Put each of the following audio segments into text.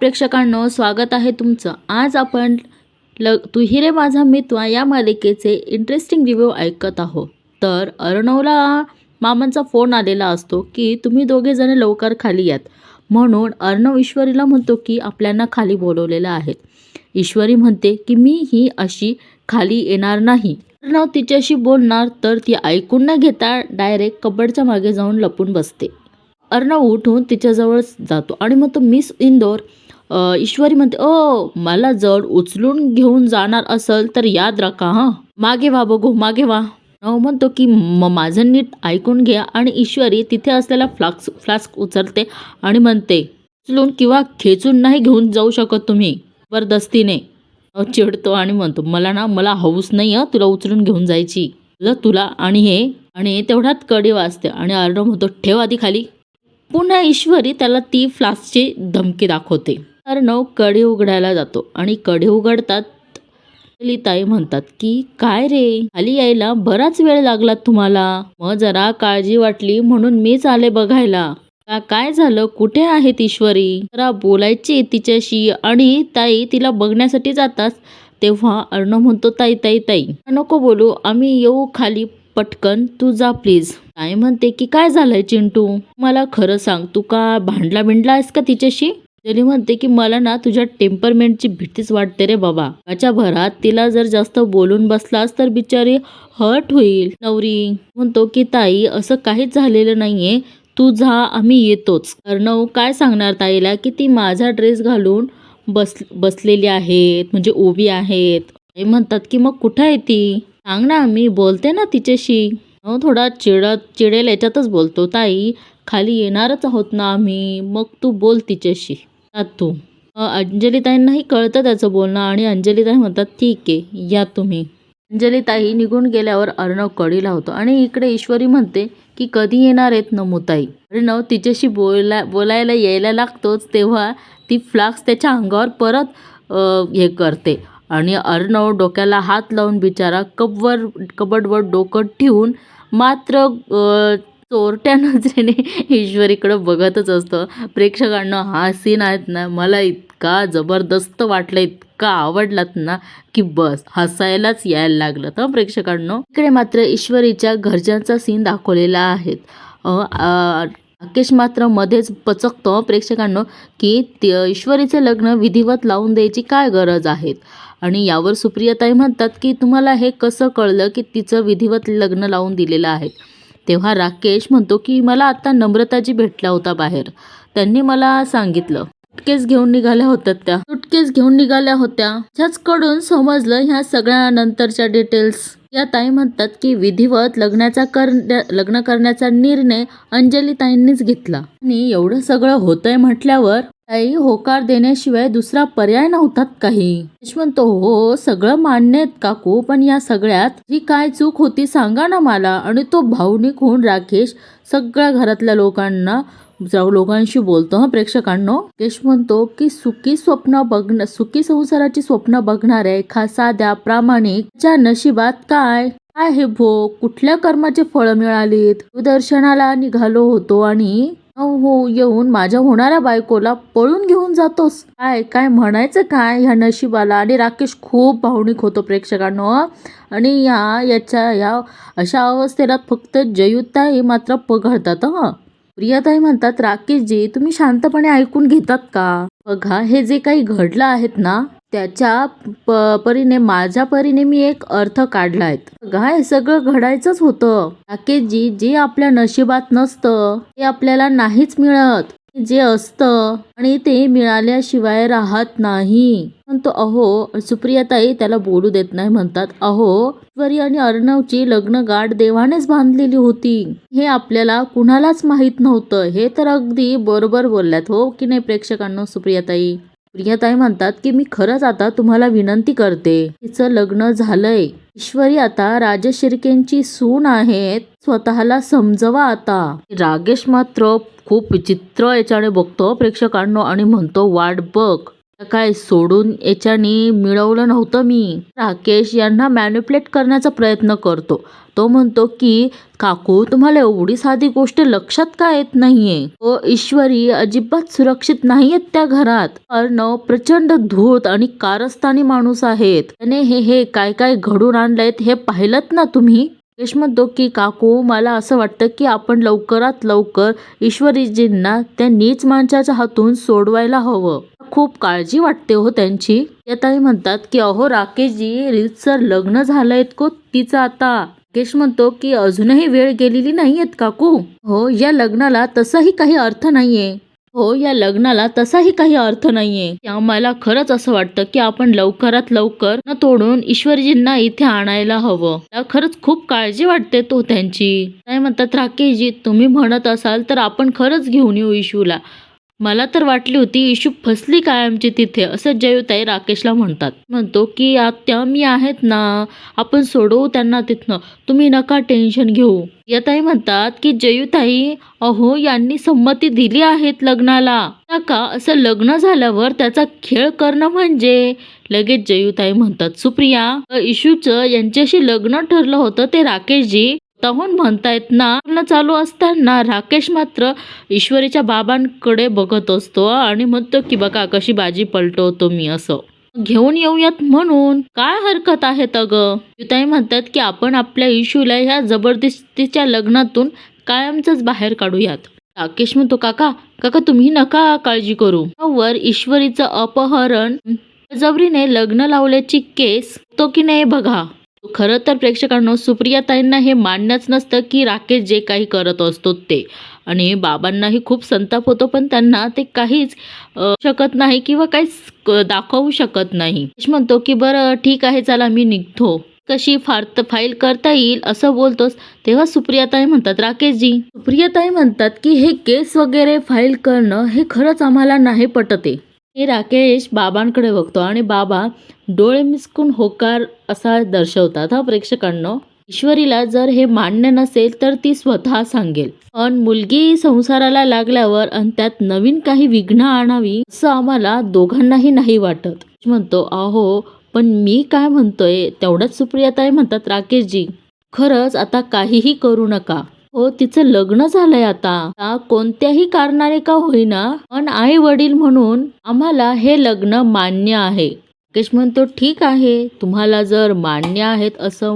प्रेक्षकांनो स्वागत आहे तुमचं. आज आपण ल तू माझा मित्वा या मालिकेचे इंटरेस्टिंग रिव्ह्यू ऐकत आहोत. तर अर्णवला मामांचा फोन आलेला असतो की तुम्ही दोघेजण लवकर खाली यात. म्हणून अर्णव ईश्वरीला म्हणतो की आपल्यांना खाली बोलवलेलं आहे. ईश्वरी म्हणते की मी ही अशी खाली येणार नाही. अर्णव तिच्याशी बोलणार तर ती ऐकून न घेता डायरेक्ट कबडच्या मागे जाऊन लपून बसते. अर्णव उठून तिच्याजवळ जातो आणि म्हणतो मिस इंदोर ईश्वरी म्हणते ओ मला जड उचलून घेऊन जाणार असेल तर याद राखा हां. मागे व्हा बघू मागे व्हा. नव म्हणतो की म माझं नीट ऐकून घ्या. आणि ईश्वरी तिथे असलेला फ्लास्क फ्लास्क उचलते आणि म्हणते उचलून किंवा खेचून नाही घेऊन जाऊ शकत तुम्ही. जबरदस्तीने. चिडतो आणि म्हणतो मला ना मला हौस नाही हं तुला उचलून घेऊन जायची. तुला तुला आणि हे. आणि तेवढ्यात कडी वाजते आणि अर्णव म्हणतो ठेव आधी खाली. पुन्हा ईश्वरी त्याला ती फ्लास्कची धमकी दाखवते. अर्णव कढी उघडायला जातो. आणि कढी उघडतात ताई म्हणतात की काय रे? खाली यायला बराच वेळ लागला तुम्हाला. मग जरा काळजी वाटली म्हणून मीच आले बघायला. का काय झालं? कुठे आहेत ईश्वरी? जरा बोलायची तिच्याशी. आणि ताई तिला बघण्यासाठी जातात. तेव्हा अर्णव म्हणतो ताई ताई ताई नको बोलू. आम्ही येऊ खाली. पटकन. तू जा प्लीज ताई म्हणते की काय झालंय चिंटू? मला खरं सांग. तू का भांडला बिंडला आहेस का तिच्याशी? तरी म्हणते की मला ना तुझ्या टेम्परमेंटची भीतीच वाटते रे बाबा. त्याच्या भरात तिला जर जास्त बोलून बसलास तर बिचारी हर्ट होईल. नवरी म्हणतो की ताई असं काहीच झालेलं नाहीये. तू जा आम्ही येतोच. अर्णव काय सांगणार ताईला की ती माझा ड्रेस घालून बस बसलेली आहेत म्हणजे उभी आहेत. ते म्हणतात की मग कुठं आहे ती? सांग ना मी बोलते ना तिच्याशी. अहो, थोडा चिडत चिडेल याच्यातच बोलतो ताई खाली येणारच आहोत ना आम्ही मग तू बोल तिच्याशी. जा तू. अंजलीताईंनाही कळतं त्याचं बोलणं आणि अंजलीताई म्हणतात ठीक आहे या तुम्ही. अंजलीताई निघून गेल्यावर अर्णव कडी लावतो आणि इकडे ईश्वरी म्हणते की कधी येणार आहेत नमुताई? अर्णव तिच्याशी बोला बोलायला यायला लागतोच तेव्हा ती फ्लाक्स त्याच्या अंगावर परत हे करते आणि अर्णव डोक्याला हात लावून बिचारा कबवर कबडवर डोकं ठेवून मात्र चोरट्या नजरेने ईश्वरीकडं बघतच असतं. प्रेक्षकांना हा सीन आहेत ना मला इतका जबरदस्त वाटला इतका आवडलात ना की बस हसायलाच यायला लागलं. तर प्रेक्षकांना इकडे मात्र ईश्वरीच्या घरच्यांचा सीन दाखवलेला आहे. राकेश मात्र मध्येच पचकतो. प्रेक्षकांनो की ते- ईश्वरीचे लग्न विधिवत लावून द्यायची काय गरज आहे? आणि यावर सुप्रियाताई म्हणतात की तुम्हाला हे कसं कळलं की तिचं विधिवत लग्न लावून दिलेलं आहे? तेव्हा राकेश म्हणतो की मला आता नम्रताजी भेटला होता बाहेर. त्यांनी मला सांगितलं सुटकेस घेऊन निघाल्या होत्या त्या. सुटकेस घेऊन निघाल्या होत्या. ह्याचकडून समजलं ह्या सगळ्या नंतरच्या डिटेल्स या ताई म्हणतात की विधिवत लग्नाचा कर लग्न करण्याचा निर्णय अंजली ताईंनीच घेतला. आणि एवढं सगळं होतंय म्हटल्यावर ताई होकार देण्याशिवाय दुसरा पर्याय नव्हतात काही. यशवंत हो सगळं मान्यत काकू पण या सगळ्यात जी काय चूक होती सांगा ना मला. आणि तो भावनिक होऊन राकेश सगळ्या घरातल्या लोकांना जाऊ लोकांशी बोलतो हा प्रेक्षकांनो? राकेश म्हणतो की सुखी स्वप्न बघणं सुखी संसाराची स्वप्न बघणारे एका साध्या प्रामाणिक च्या नशिबात काय? काय हे भो कुठल्या कर्माचे फळ मिळालीत? दर्शनाला निघालो होतो आणि हो येऊन माझ्या होणाऱ्या बायकोला पळून घेऊन जातोस. काय काय म्हणायचं काय? ह्या नशिबाला. आणि राकेश खूप भावनिक होतो प्रेक्षकांनो आणि ह्या याच्या या अशा अवस्थेला फक्त जयुताई मात्र पघळतात हं. प्रियाताई म्हणतात राकेशजी तुम्ही शांतपणे ऐकून घेतात का? बघा हे जे काही घडलं आहेत ना त्याच्या प परीने माझ्या परीने मी एक अर्थ काढला आहे. बघा हे सगळं घडायचंच होतं. राकेशजी जे आपल्या नशिबात नसतं ते आपल्याला नाहीच मिळत. जे असतं आणि ते मिळाल्याशिवाय राहत नाही. म्हणतो अहो सुप्रियाताई त्याला बोलू देत नाही म्हणतात. अहो ईश्वरी आणि अर्णवची लग्न गाठ देवानेच बांधलेली होती. हे आपल्याला कुणालाच माहीत नव्हतं. हे तर अगदी बरोबर बोलल्यात हो की नाही प्रेक्षकांना सुप्रियाताई? प्रियाताई म्हणतात की मी खरंच आता तुम्हाला विनंती करते. तिचं लग्न झालंय. ईश्वरी आता राजेश शिर्केंची सून आहेत स्वतःला समजवा आता. रागेश मात्र खूप विचित्र याच्याने बघतो प्रेक्षकांनो आणि म्हणतो वाट बघ. काय सोडून याच्याने मिळवलं नव्हतं मी. राकेश यांना मॅन्युप्लेट करण्याचा प्रयत्न करतो. तो म्हणतो की काकू तुम्हाला एवढी साधी गोष्ट लक्षात का येत नाहीये? व ईश्वरी अजिबात सुरक्षित नाहीयेत त्या घरात. अर्णव प्रचंड धूर्त आणि कारस्थानी माणूस आहेत. त्याने हे हे काय काय घडून आणलंयत हे पाहिलं ना तुम्ही? राकेश म्हणतो की काकू मला असं वाटतं की आपण लवकरात लवकर ईश्वरीजींना त्या नीच माणसाच्या हातून सोडवायला हवं. खूप काळजी वाटते हो त्यांची. त्या ताई म्हणतात की अहो राकेशजी रीतसर लग्न झालंय को तिचं आता राकेश म्हणतो की अजूनही वेळ गेलेली नाहीयेत काकू. हो या लग्नाला तसाही काही अर्थ नाहीये. हो या लग्नाला तसाही काही अर्थ नाहीये. आम्हाला खरंच असं वाटतं की आपण लवकरात लवकर न तोडून ईश्वरजींना इथे आणायला हवं. खरंच खूप काळजी वाटते तो त्यांची. काय म्हणतात राकेशजी तुम्ही म्हणत असाल तर आपण खरंच घेऊन येऊ इशूला मला तर वाटली होती इशू फसली काय आमची तिथे? असं जयूताई राकेशला म्हणतात. म्हणतो की आत्या मी आहेत ना आपण सोडवू त्यांना तिथनं. तुम्ही नका टेन्शन घेऊ. यताई म्हणतात की जयुताई अहो यांनी संमती दिली आहेत लग्नाला. नका असं लग्न झाल्यावर त्याचा खेळ करणं म्हणजे? लगेच जयुताई म्हणतात सुप्रिया इशूचं यांच्याशी लग्न ठरलं होतं ते राकेशजी तहून म्हणतायत ना लग्न चालू असताना राकेश मात्र ईश्वरीच्या बाबांकडे बघत असतो आणि म्हणतो की बघा कशी बाजी पलटवतो मी असं. घेऊन येऊयात म्हणून? काय हरकत आहे तग युताई म्हणतात की आपण आपल्या इशूला ह्या जबरदस्तीच्या लग्नातून कायमच बाहेर काढूयात. राकेश म्हणतो काका काका तुम्ही नका काळजी करू. वर ईश्वरीचं अपहरण जबरीने लग्न लावल्याची केस तो की नाही बघा. खरं तर प्रेक्षकांनो सुप्रियाताईंना हे मान्यच नसतं की राकेश जे काही करत असतो ते. आणि बाबांनाही खूप संताप होतो पण त्यांना ते काहीच शकत नाही किंवा काहीच दाखवू शकत नाही. म्हणतो की बरं ठीक आहे चला मी निघतो. कशी फार फाईल करता येईल असं बोलतोस. तेव्हा सुप्रियाताई म्हणतात राकेशजी. सुप्रियाताई म्हणतात की हे केस वगैरे फाईल करणं हे खरंच आम्हाला नाही पटते. हे राकेश बाबांकडे बघतो आणि बाबा डोळे मिसकून होकार असा दर्शवतात हा प्रेक्षकांनो. ईश्वरीला जर हे मान्य नसेल तर ती स्वतः सांगेल. पण मुलगी संसाराला लागल्यावर आणि त्यात नवीन काही विघ्न आणावी असं आम्हाला दोघांनाही नाही वाटत. म्हणतो अहो पण मी काय म्हणतोय? तेवढंच सुप्रियाताई म्हणतात राकेशजी. खरंच आता काहीही करू नका. हो तिचं लग्न झालंय आता. आता कोणत्याही कारणाने का होईना पण आई वडील म्हणून आम्हाला हे लग्न मान्य आहे. राकेश म्हणतो ठीक आहे तुम्हाला जर मान्य आहेत असं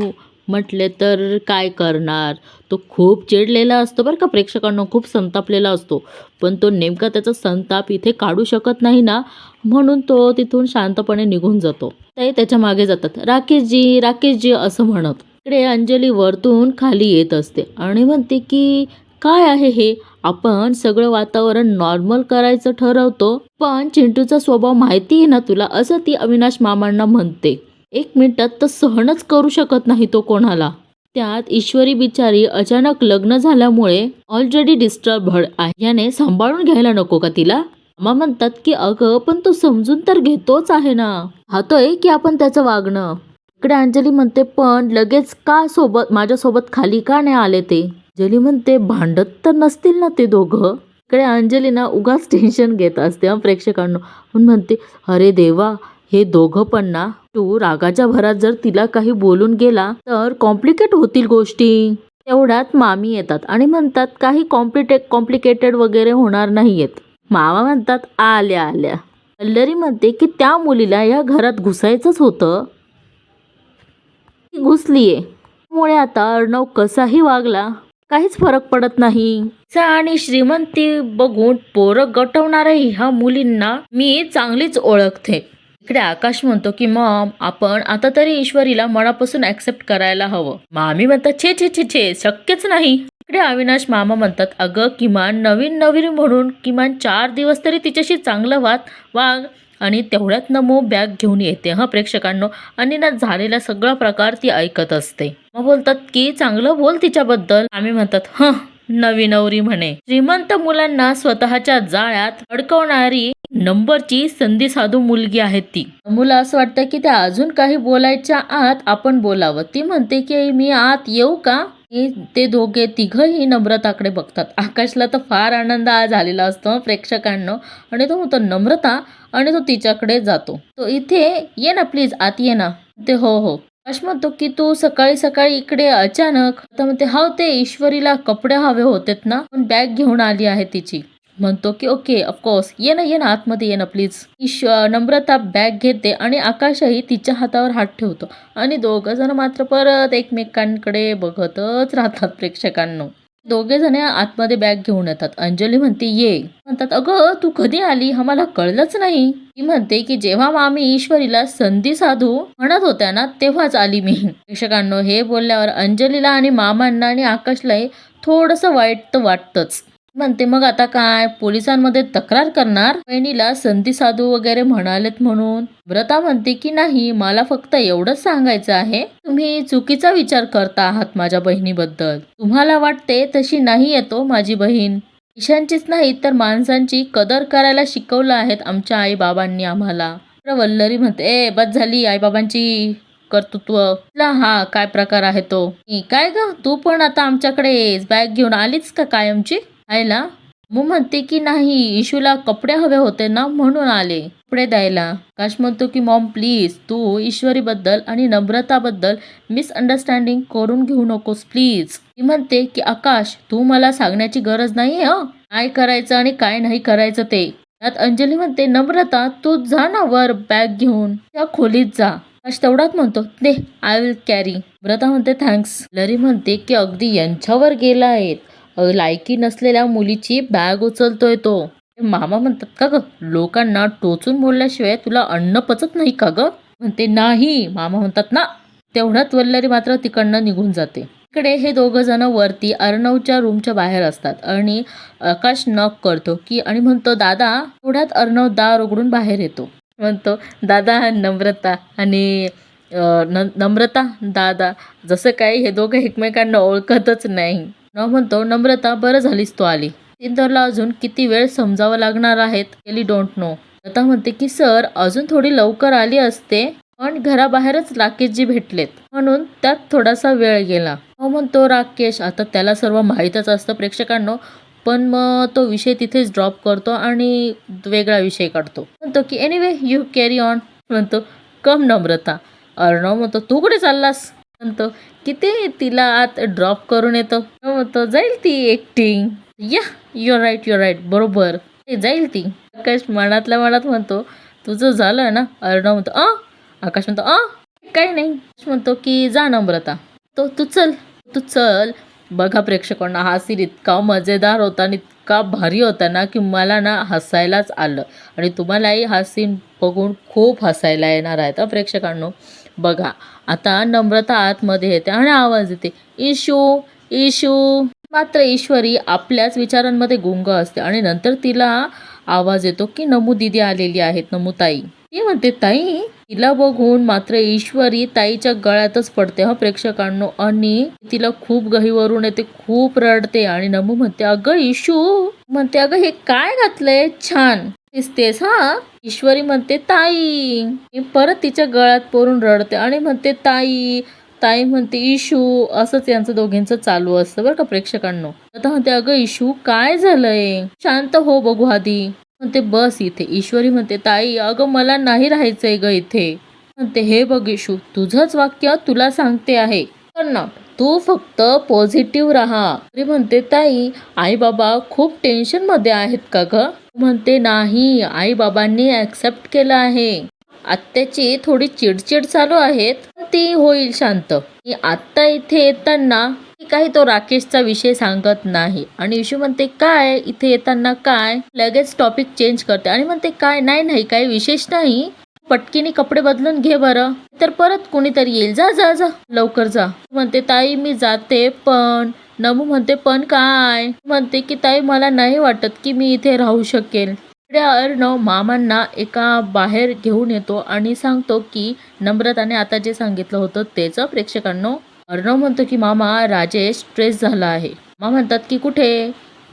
म्हटले तर काय करणार? तो खूप चिडलेला असतो बरं का प्रेक्षकांना खूप संतापलेला असतो. पण तो नेमका त्याचा संताप इथे काढू शकत नाही ना म्हणून तो तिथून शांतपणे निघून जातो. ते त्याच्यामागे जातात. राकेशजी राकेशजी असं म्हणत इकडे अंजली वरतून खाली येत असते आणि म्हणते की काय आहे हे? आपण सगळं वातावरण नॉर्मल करायचं ठरवतो पण चिंटूचा स्वभाव माहिती आहे ना तुला? असं ती अविनाश मामांना म्हणते. एक मिनिटात तर सहनच करू शकत नाही तो कोणाला. त्यात ईश्वरी बिचारी अचानक लग्न झाल्यामुळे ऑलरेडी डिस्टर्ब आहे. याने सांभाळून घ्यायला नको का तिला? मामा म्हणतात की अगं पण तो समजून तर घेतोच आहे ना. हातोय की आपण त्याचं वागणं? इकडे अंजली म्हणते पण लगेच का सोबत माझ्यासोबत खाली का नाही आले ते? अंजली म्हणते भांडत तर नसतील ना ते दोघं? इकडे अंजली ना उगाच टेन्शन घेत असते हा प्रेक्षकांना. म्हणून म्हणते अरे देवा हे दोघं पण ना तू रागाच्या भरात जर तिला काही बोलून गेला तर कॉम्प्लिकेट होतील गोष्टी. तेवढ्यात मामी येतात आणि म्हणतात काही कॉम्प्लिटे कॉम्प्लिकेटेड वगैरे होणार नाहीयेत. मामा म्हणतात आल्या आल्या. अल्लरी म्हणते की त्या मुलीला या घरात घुसायचंच होतं. घुसलीये. त्यामुळे आता अर्णव कसाही वागला काहीच फरक पडत नाही. आणि श्रीमंती बघून पोरं गटवणाऱ्या ह्या मुलींना मी चांगलीच ओळखते. इकडे आकाश म्हणतो की मॉम आपण आता तरी ईश्वरीला मनापासून ऍक्सेप्ट करायला हवं. मामी म्हणतात छे छे छे छे शक्यच नाही. इकडे अविनाश मामा म्हणतात अगं किमान नवीन नवीन म्हणून किमान चार दिवस तरी तिच्याशी चांगलं वाद वाग आणि तेवढ्यात नमो बॅग घेऊन येते हा प्रेक्षकांनो? आणि ना झालेला सगळा प्रकार ती ऐकत असते. मग बोलतात की चांगलं बोल तिच्याबद्दल. आम्ही म्हणतात हं नवी नवरी म्हणे. श्रीमंत मुलांना स्वतःच्या जाळ्यात अडकवणारी नंबरची संधी साधू मुलगी आहे ती. मुला असं वाटतं की त्या अजून काही बोलायच्या आत आपण बोलावं. ती म्हणते की मी आत येऊ का? ते दोघे तिघंही नम्रताकडे बघतात. आकाशला तर फार आनंद आज झालेला असतो प्रेक्षकांना. आणि तो म्हणतो नम्रता? आणि तो तिच्याकडे जातो. तो इथे ये ना प्लीज आत ये ना. ते हो हो. आकाश म्हणतो की तू सकाळी सकाळी इकडे अचानक. तर म्हणते हा ते ईश्वरीला कपडे हवे होतेत ना पण बॅग घेऊन आली आहे तिची. म्हणतो की ओके ऑफकोर्स ये ना ये ना आतमध्ये ये ना प्लीज ईश नम्रता बॅग घेते आणि आकाशही तिच्या हातावर हात ठेवतो. आणि दोघं जण मात्र परत एकमेकांकडे बघतच राहतात प्रेक्षकांनो. दोघे जण आतमध्ये बॅग घेऊन येतात. अंजली म्हणते ये. म्हणतात अगं तू कधी आली? आम्हाला कळलंच नाही. ती म्हणते की जेव्हा मामी ईश्वरीला संधी साधू म्हणत होत्या ना तेव्हाच आली मी. प्रेक्षकांनो हे बोलल्यावर अंजलीला आणि मामांना आणि आकाशलाही थोडस वाईट तर वाटतच. म्हणते मग आता काय? पोलिसांमध्ये तक्रार करणार? बहिणीला संधी साधू वगैरे म्हणालेत म्हणून. व्रता म्हणते की नाही मला फक्त एवढंच सांगायचं आहे. तुम्ही चुकीचा विचार करता आहात माझ्या बहिणीबद्दल. तुम्हाला वाटते तशी नाही येतो माझी बहीण? ईशांचीच नाही तर माणसांची कदर करायला शिकवलं आहेत आमच्या आई बाबांनी आम्हाला वल्लरी म्हणते ए बस झाली आई बाबांची कर्तृत्व हा काय प्रकार आहे तो? काय ग? तू पण आता आमच्याकडे बॅग घेऊन आलीच का कायमची? आयला मग म्हणते की नाही इशूला कपडे हवे होते ना म्हणून आले. कपडे द्यायला. आकाश म्हणतो की मॉम प्लीज तू ईश्वरीबद्दल आणि नम्रताबद्दल मिसअंडरस्टँडिंग करून घेऊ नकोस प्लीज ती म्हणते की आकाश तू मला सांगण्याची गरज नाही हं? काय करायचं आणि काय नाही करायचं ते त्यात अंजली म्हणते नम्रता तू जा ना वर बॅग घेऊन. त्या खोलीत जा आकाश तेवढाच म्हणतो दे आय विल कॅरी व्रता म्हणते थँक्स लरी म्हणते की अगदी यांच्यावर गेला आहेत लायकी नसलेल्या मुलीची बॅग उचलतोय तो. मामा म्हणतात का ग? लोकांना टोचून बोलल्याशिवाय तुला अन्न पचत नाही का ग? म्हणते नाही. मामा म्हणतात ना. तेवढ्यात वल्लरी मात्र तिकडनं निघून जाते. इकडे हे दोघं जण वरती अर्णवच्या रूमच्या बाहेर असतात आणि आकाश नॉक करतो की आणि म्हणतो दादा. तेवढ्यात अर्णव दार उघडून बाहेर येतो. म्हणतो दादा नम्रता आणि न नम्रता दादा. जसं काही हे दोघं एकमेकांना ओळखतच नाही. न म्हणतो नम्रता बरं झालीस तू आली. सिंदरला अजून किती वेळ समजावं लागणार आहेत? केली डोंट नो लता म्हणते की सर अजून थोडी लवकर आली असते पण घराबाहेरच राकेशजी भेटलेत. म्हणून त्यात थोडासा वेळ गेला. हो म्हणतो राकेश आता त्याला सर्व माहीतच असतं प्रेक्षकांनो पण मग तो विषय तिथेच ड्रॉप करतो आणि वेगळा विषय काढतो. म्हणतो की एनिवे यू कॅरी ऑन म्हणतो कम नम्रता. अर्णव म्हणतो तू कुठे चाललास? म्हणतो किती तिला आत ड्रॉप करून येतो? तो म्हणतो जाईल ती एकटी या युअर राईट युअर राईट बरोबर. ते जाईल ती. आकाश मनातल्या मनात म्हणतो तुझं झालं ना? अर्णव म्हणतो अ? आकाश म्हणतो अ? काही नाही. आकाश म्हणतो की जा नम्रता. तो तू चल तू चल. बघा प्रेक्षकांना हा सीन इतका मजेदार होता आणि इतका भारी होता ना की मला ना हसायलाच आलं. आणि तुम्हालाही हा सीन बघून खूप हसायला येणार आहे तर प्रेक्षकांनो. बघा. आता नम्रता आतमध्ये येते आणि आवाज येते इशू इशू मात्र ईश्वरी आपल्याच विचारांमध्ये गुंग असते आणि नंतर तिला आवाज येतो की नमू दिदी आलेली आहेत नमू ताई. ती म्हणते ताई तिला बघून मात्र ईश्वरी ताईच्या गळ्यातच पडते हा प्रेक्षकांनो. आणि तिला खूप गहीवरून येते खूप रडते आणि नमू म्हणते अगं इशू म्हणते अगं हे काय घातलंय? छान. दिसतेस हा? ईश्वरी म्हणते ताई. मी परत तिच्या गळ्यात पोरून रडते आणि म्हणते ताई ताई म्हणते इशू असंच यांचं दोघींचं चालू असतं बरं का प्रेक्षकांनो. आता म्हणते अगं इशू काय झालंय? शांत हो बघू आधी. म्हणते बस इथे. ईश्वरी म्हणते ताई अगं मला नाही राहायचंय ग इथे. म्हणते हे बघ इशू तुझंच वाक्य तुला सांगते आहे. पण तू फक्त पॉझिटिव्ह राहा. म्हणते ताई आई बाबा खूप टेन्शनमध्ये आहेत का ग? म्हणते नाही आई बाबांनी ऍक्सेप्ट केलं आहे. आत्याची थोडी चिडचिड चालू आहेत ती होईल शांत. मी आत्ता इथे येताना काही तो राकेशचा विषय सांगत नाही. आणि इशू म्हणते काय? इथे येताना काय? लगेच टॉपिक चेंज करते आणि म्हणते काय? नाही नाही काही विशेष नाही. पटकीने कपडे बदलून घे बरं. तर परत कोणीतरी येईल. जा जा जा. लवकर जा. म्हणते ताई मी जाते पण नमू म्हणते पण काय? म्हणते की ताई मला नाही वाटत की मी इथे राहू शकेल. इकडे अर्णव मामांना एका बाहेर घेऊन येतो आणि सांगतो की नम्रताने आता जे सांगितलं होतं तेच. प्रेक्षकांनो अर्णव म्हणतो की मामा राजेश स्ट्रेस झाला आहे. मामा म्हणतात की कुठे?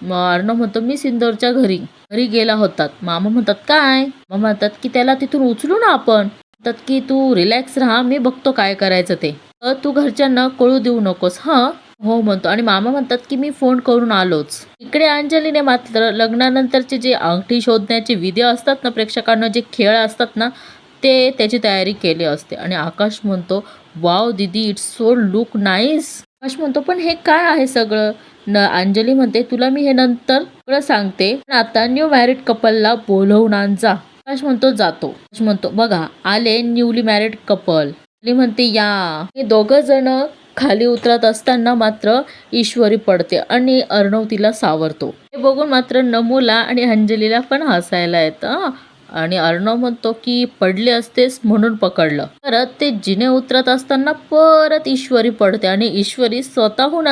अर्णव म्हणतो मी सिंदोरच्या घरी. घरी गेला होतात मामा म्हणतात काय? मामा म्हणतात की त्याला तिथून उचलू ना आपण. म्हणतात की तू रिलॅक्स राहा मी बघतो काय करायचं ते. तू घरच्यांना कळू देऊ नकोस. हा? हो म्हणतो. आणि मामा म्हणतात की मी फोन करून आलोच. इकडे अंजलीने मात्र लग्नानंतरचे जे अंगठी शोधण्याचे विधी असतात ना प्रेक्षकांना जे खेळ असतात ना ते त्याची तयारी केली असते. आणि आकाश म्हणतो वाव दीदी it's so look nice Akash म्हणतो पण हे काय आहे सगळं? न अंजली म्हणते तुला मी हे नंतर सगळं सांगते. पण आता न्यू मॅरिड कपलला बोलवून आण जा. आकाश म्हणतो जातो. आकाश म्हणतो बघा आले न्यूली मॅरिड कपल म्हणते या. हे दोघं जण खाली उतरत असताना मात्र ईश्वरी पडते आणि अर्णव तिला सावरतो. हे बघून मात्र नमूला आणि अंजलीला पण हसायला येतं आणि अर्णव म्हणतो की पडले असतेस म्हणून पकडलं. परत ते जिने उतरत असताना परत ईश्वरी पडते आणि ईश्वरी स्वतःहून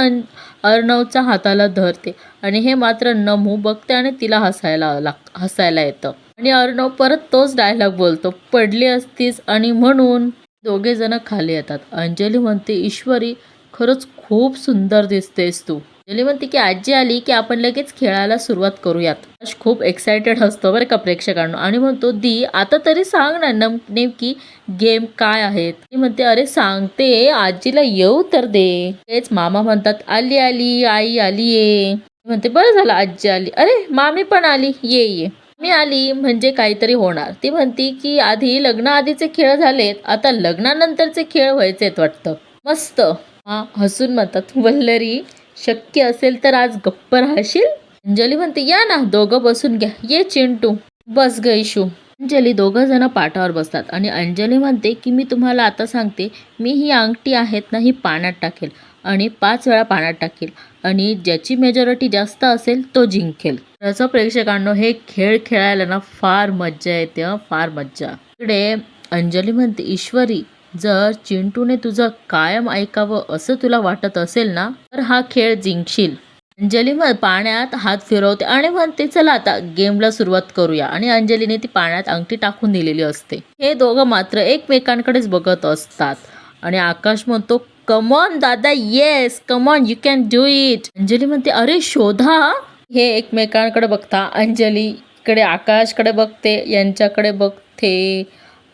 अर्णवच्या हाताला धरते. आणि हे मात्र नमू बघते आणि तिला हसायला लाग हसायला येतं. आणि अर्णव परत तोच डायलॉग बोलतो पडली असतीस आणि म्हणून दोघे जण खाली येतात. अंजली म्हणते ईश्वरी खरंच खूप सुंदर दिसतेस तू. अंजली म्हणते की आजी आली की आपण लगेच खेळायला सुरुवात करूयात. आकाश खूप एक्सायटेड असतो बरं का प्रेक्षकांना. आणि म्हणतो दी आता तरी सांग ना नम नेमकी गेम काय आहेत? ती म्हणते अरे सांगते आजीला येऊ तर दे. तेच मामा म्हणतात आली आली आई आली ये म्हणते बरं झालं आजी आली. अरे मामी पण आली. ये ये. मी आली म्हणजे काहीतरी होणार. ती म्हणती की आधी लग्नाआधीचे खेळ झालेत आता लग्नानंतरचे खेळ व्हायचेत वाटतं. मस्त. हा हसून म्हणतात वल्लरी शक्य असेल तर आज गप्प राहशील? अंजली म्हणते या ना दोघं बसून घ्या. ये चिंटू. बस ग इशू. अंजली दोघं जण पाठावर बसतात आणि अंजली म्हणते की मी तुम्हाला आता सांगते मी ही अंगठी आहेत ना ही पाण्यात टाकेल आणि पाच वेळा पाण्यात टाकेल आणि ज्याची मेजॉरिटी जास्त असेल तो जिंकेल. त्याचं प्रेक्षकांनो हे खेळ खेळायला ना फार मज्जा येते फार मज्जा. इकडे अंजली म्हणते ईश्वरी जर चिंटूने तुझं कायम ऐकावं असं तुला वाटत असेल ना तर हा खेळ जिंकशील. अंजली मग पाण्यात हात फिरवते आणि म्हणते चला आता गेमला सुरुवात करूया. आणि अंजलीने ती पाण्यात अंगठी टाकून दिलेली असते. हे दोघं मात्र एकमेकांकडेच बघत असतात. आणि आकाश म्हणतो कमॉन दादा yes come on you can do it. Anjali म्हणते अरे शोधा हे एकमेकांकडे बघता. अंजली इकडे आकाशकडे बघते यांच्याकडे बघते.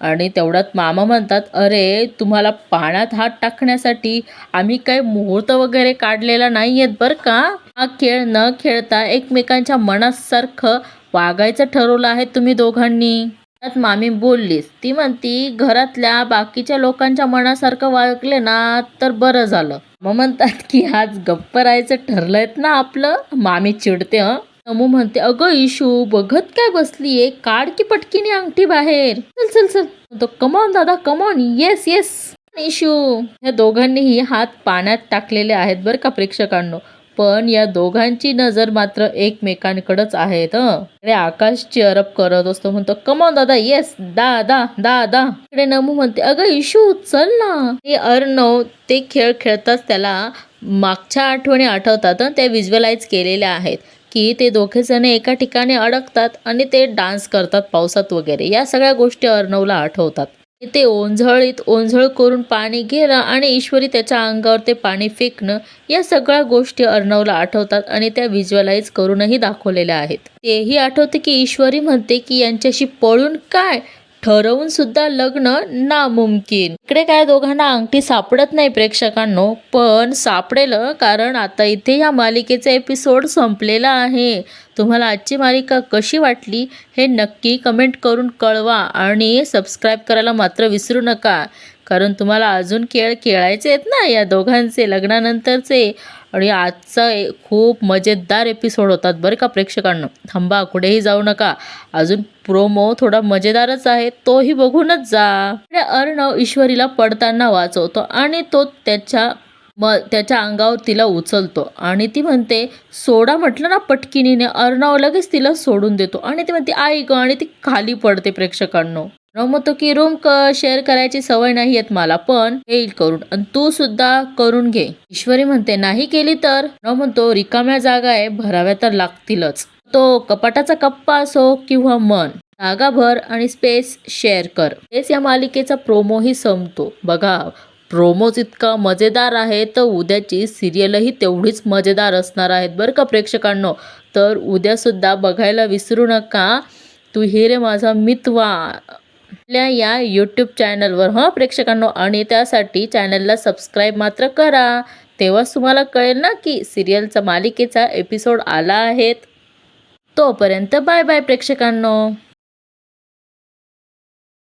आणि तेवढ्यात मामा म्हणतात अरे तुम्हाला पाण्यात हात टाकण्यासाठी आम्ही काही मुहूर्त वगैरे काढलेला नाही आहेत बरं का? हा खेळ न खेळता एकमेकांच्या मनासारखं वागायचं ठरवलं आहे तुम्ही दोघांनी. त्यात मामी बोललीस. ती म्हणती घरातल्या बाकीच्या लोकांच्या मनासारखं वागले ना तर बरं झालं. मग म्हणतात की आज गप्प राहायचं ठरलंयत ना आपलं? मामी चिडते हं. नमू म्हणते अगं इशू बघत काय बसलीये? काढ की पटकीने अंगठी बाहेर. चल चल चल. म्हणतो कमॉन दादा कमॉन येस येस इशू. या दोघांनीही हात पाण्यात टाकलेले आहेत बरं का प्रेक्षकांनो. पण या दोघांची नजर मात्र एकमेकांकडेच आहेत हं. इकडे आकाश चेअरअप करत असतो म्हणतो कमॉन दादा येस दा दा दा दा इकडे नमू म्हणते अगं इशू चल ना. हे अर्णव ते खेळ खेळताच त्याला मागच्या आठवणी आठवतात त्या विज्युअलाइज केलेल्या आहेत की ते दोघे जण एका ठिकाणी अडकतात आणि ते डान्स करतात पावसात वगैरे. या सगळ्या गोष्टी अर्णवला आठवतात. ते ओंझळीत ओंझळ करून पाणी घेणं आणि ईश्वरी त्याच्या अंगावर ते पाणी फेकणं या सगळ्या गोष्टी अर्णवला आठवतात आणि त्या व्हिज्युअलाइज करूनही दाखवलेल्या आहेत. तेही आठवते की ईश्वरी म्हणते की यांच्याशी पळून काय? ठरवून सुद्धा लग्न नामुमकिन. इकडे काय दोघांना अंगठी सापडत नाही प्रेक्षकांनो पण सापडेल कारण आता इथे या मालिकेचा एपिसोड संपलेला आहे. तुम्हाला आजची मालिका कशी वाटली हे नक्की कमेंट करून कळवा आणि सबस्क्राईब करायला मात्र विसरू नका. कारण तुम्हाला अजून खेळ खेळायचे आहेत ना या दोघांचे लग्नानंतरचे. आणि आजचा खूप मजेदार एपिसोड होतात बरं का प्रेक्षकांना. थांबा कुठेही जाऊ नका. अजून प्रोमो थोडा मजेदारच आहे तोही बघूनच जा. अर्णव ईश्वरीला पडताना वाचवतो आणि तो त्याच्या मग त्याच्या अंगावर तिला उचलतो. आणि ती म्हणते सोडा म्हटलं ना पटकिनीने अर्णव लगेच तिला सोडून देतो. आणि ती म्हणते आई ग आणि ती खाली पडते प्रेक्षकांनो. म्हणतो की रूम क शेअर करायची सवय नाही येत मला पण येईल करून. आणि तू सुद्धा करून घे. ईश्वरी म्हणते नाही केली तर? न म्हणतो रिकाम्या जागा आहे भराव्या तर लागतीलच. तो कपाटाचा कप्पा असो किंवा मन जागा भर आणि स्पेस शेअर कर. हेच या मालिकेचा प्रोमोही संपतो. बघा प्रोमोज इतका मजेदार आहे तर उद्याची सिरियलही तेवढीच मजेदार असणार आहेत बरं का प्रेक्षकांनो? तर उद्यासुद्धा बघायला विसरू नका. तू हे रे माझा मितवा. आपल्या या यूट्यूब चॅनलवर हं प्रेक्षकांनो? आणि त्यासाठी चॅनलला सबस्क्राईब मात्र करा. तेव्हाच तुम्हाला कळेल ना की सिरियलचा मालिकेचा एपिसोड आला आहेत तोपर्यंत बाय बाय प्रेक्षकांनो.